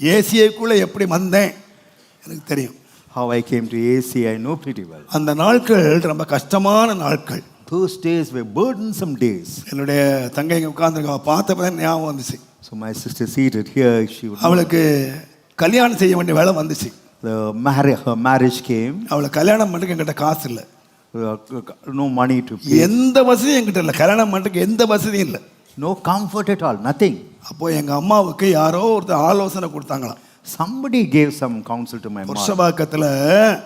ஏசியக்குள்ளே எப்படி வந்தேன்? எனக்கு தெரியும். How I came to AC, I know pretty well. அந்த நாட்கள் ரொம்ப கஷ்டமான நாட்கள். Those days were burdensome days. என்னுடைய தங்கை இங்கே உட்காந்துருக்க பார்த்தப்ப தான் ஞாபகம் வந்துச்சு. So my sister seated here, she would அவளுக்கு கல்யாணம் செய்ய வேண்டிய வேலை வந்துச்சு. The marriage, her marriage came, அவளை கல்யாணம் பண்ணுறதுக்கு என்கிட்ட காசு இல்லை. Uh, no money to pay, எந்த வசதியும் என்கிட்ட இல்லை. கல்யாணம் பண்ணுறதுக்கு எந்த வசதியும் இல்லை. No comfort at all, nothing. அப்போ எங்கள் அம்மாவுக்கு யாரோ ஒருத்தர் ஆலோசனை கொடுத்தாங்களாம். Somebody gave some counsel to my mom. புருஷபாக்கத்தில்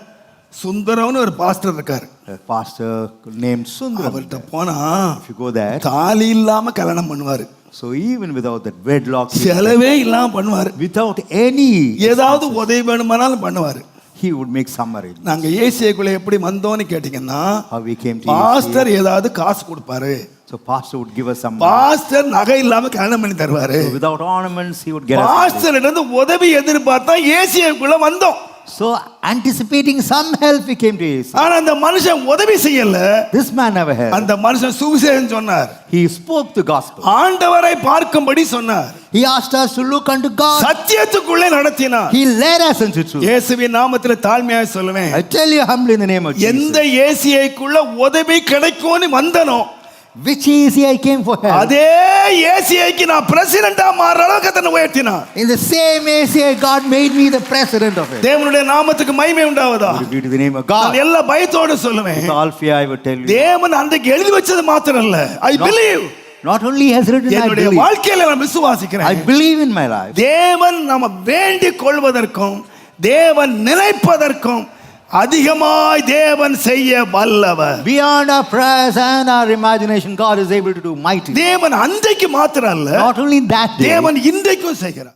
சுந்தரம்னு ஒரு பாஸ்டர் இருக்கார். Pastor named Sundram. அவர்கிட்ட போனா If you go there, தாலி இல்லாம கல்யாணம் பண்ணுவாரு. So even without that wedlock, he- செலவே இல்லாம பண்ணுவாரு. Without any, ஏதாவது உதவி வேணுமானாலும் பண்ணுவாரு. He would make some arrangement. நாங்க ஏசியக்குள்ள எப்படி வந்தோம்னு கேட்டீங்கன்னா How we came to AC. Pastor ஏதாவது காசு கொடுப்பாரு So pastor would give us some. Pastor நகை இல்லாம கல்யாணம் பண்ணி தருவாரு without ornaments, he would get us. Pastor இருந்து உதவி எதிர்பார்த்தா ஏசியக்குள்ள வந்தோம் So anticipating some help, we came to AC. ஆனா அந்த மனுஷன் உதவி செய்யல This man never had. அந்த மனுஷன் சுவிசேஷம் சொன்னார் He spoke the gospel. ஆண்டவரை பார்க்கும்படி சொன்னார் He asked us to look unto God. சத்தியத்துக்குள்ளே நடத்தினார் He led us into truth. இயேசுவின் நாமத்துல தாழ்மையாக சொல்லுவேன் I tell you humbly in the name of Jesus. எந்த ஏசியைக்குள்ள உதவி கிடைக்கும்னு வந்தனோ Which easy I came for help. அதே ஏசிஐக்கு நான் பிரசிடண்டா மாறுற அளவுக்கு தன்னை உயர்த்தினார் In the same ACI, God made me the president of it. தேவனுடைய நாமத்துக்கு மகிமை உண்டாவதா be to the name of நான் God. எல்லா பயத்தோடு சொல்லுவேன் With all fear, I would tell you. தேவன் அன்றைக்கு எழுதி வச்சது மாத்திரம் இல்ல I believe Not only has written, I believe. வாழ்க்கையில நான் I விசுவாசிக்கிறேன் believe in my life. தேவன் நம்ம வேண்டிக் கொள்வதற்கும் தேவன் நினைப்பதற்கும் அதிகமாய் தேவன் செய்ய வல்லவர் Beyond our prayers and our imagination, God is able to do mighty. தேவன் அன்றைக்கு மாத்திரம் அல்ல Not only that day, தேவன் இன்றைக்கும் செய்கிறார்